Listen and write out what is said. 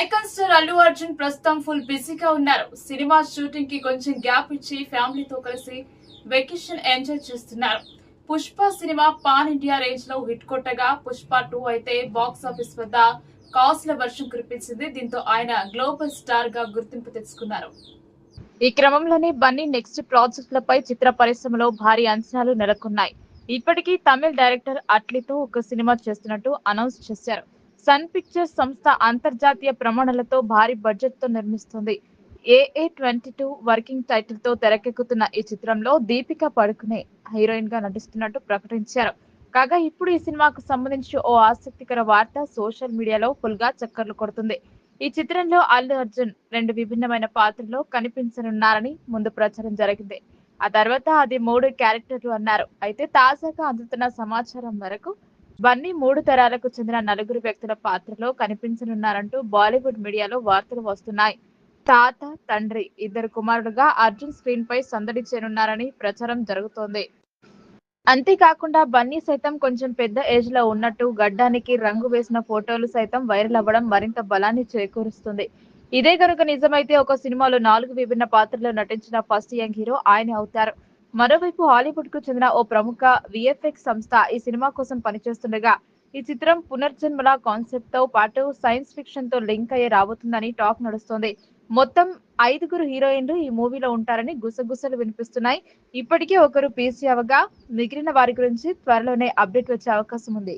Icon star Allu Arjun ప్రస్తుతం full బిజీగా ఉన్నారు. సినిమా షూటింగ్కి కొంచెం గ్యాప్ ఇచ్చి ఫ్యామిలీతో కలిసి వెకేషన్ ఎంజాయ్ చేస్తున్నారు. పుష్ప సినిమా పాన్ ఇండియా రేంజ్లో హిట్ కొట్టగా పుష్ప టూ అయితే బాక్స్ ఆఫీస్ వద్ద కాస్ల వర్షం కురిపించింది. దీంతో ఆయన గ్లోబల్ స్టార్గా గుర్తింపు తెచ్చుకున్నారు. ఈ క్రమంలోనే బన్నీ నెక్స్ట్ ప్రాజెక్టులపై చిత్ర పరిశ్రమలో భారీ అంచనాలు నెలకొన్నాయి. ఇప్పటికీ తమిళ డైరెక్టర్ అట్లీతో ఒక సినిమా చేస్తున్నట్టు అనౌన్స్ చేశారు. సన్ పిక్చర్స్ సంస్థ అంతర్జాతీయ ప్రమాణాలతో భారీ బడ్జెట్తో నిర్మిస్తుంది. ఏఏ ట్వంటీ టూ వర్కింగ్ టైటిల్తో తెరకెక్కుతున్న ఈ చిత్రంలో దీపిక పడుకునే హీరోయిన్గా నటిస్తున్నట్టు ప్రకటించారు. కాగా ఇప్పుడు ఈ సినిమాకు సంబంధించి ఓ ఆసక్తికర వార్త సోషల్ మీడియాలో ఫుల్గా చక్కర్లు కొడుతుంది. ఈ చిత్రంలో అల్లు అర్జున్ రెండు విభిన్నమైన పాత్రలో కనిపించనున్నారని ముందు ప్రచారం జరిగింది. ఆ తర్వాత అది మూడు క్యారెక్టర్లు అన్నారు. అయితే తాజాగా అందుతున్న సమాచారం వరకు బన్నీ మూడు తరాలకు చెందిన నలుగురు వ్యక్తుల పాత్రలో కనిపించనున్నారంటూ బాలీవుడ్ మీడియాలో వార్తలు వస్తున్నాయి. తాత తండ్రి ఇద్దరు కుమారుడుగా అర్జున్ స్క్రీన్ పై సందడి చేరున్నారని ప్రచారం జరుగుతోంది. అంతేకాకుండా బన్నీ సైతం కొంచెం పెద్ద ఏజ్లో ఉన్నట్టు గడ్డానికి రంగు వేసిన ఫోటోలు సైతం వైరల్ అవ్వడం మరింత బలాన్ని చేకూరుస్తుంది. ఇదే కనుక నిజమైతే ఒక సినిమాలో నాలుగు విభిన్న పాత్రల్లో నటించిన ఫస్ట్ యంగ్ హీరో ఆయన అవుతారు. మరోవైపు హాలీవుడ్కు చెందిన ఓ ప్రముఖ విఎఫ్ఎక్స్ సంస్థ ఈ సినిమా కోసం పనిచేస్తుండగా ఈ చిత్రం పునర్జన్మల కాన్సెప్ట్తో పాటు సైన్స్ ఫిక్షన్తో లింక్ అయ్యే రాబోతుందని టాక్ నడుస్తోంది. మొత్తం ఐదుగురు హీరోయిన్లు ఈ మూవీలో ఉంటారని గుసగుసలు వినిపిస్తున్నాయి. ఇప్పటికే ఒకరు పీసీ అవగా మిగిలిన వారి గురించి త్వరలోనే అప్డేట్ వచ్చే అవకాశం ఉంది.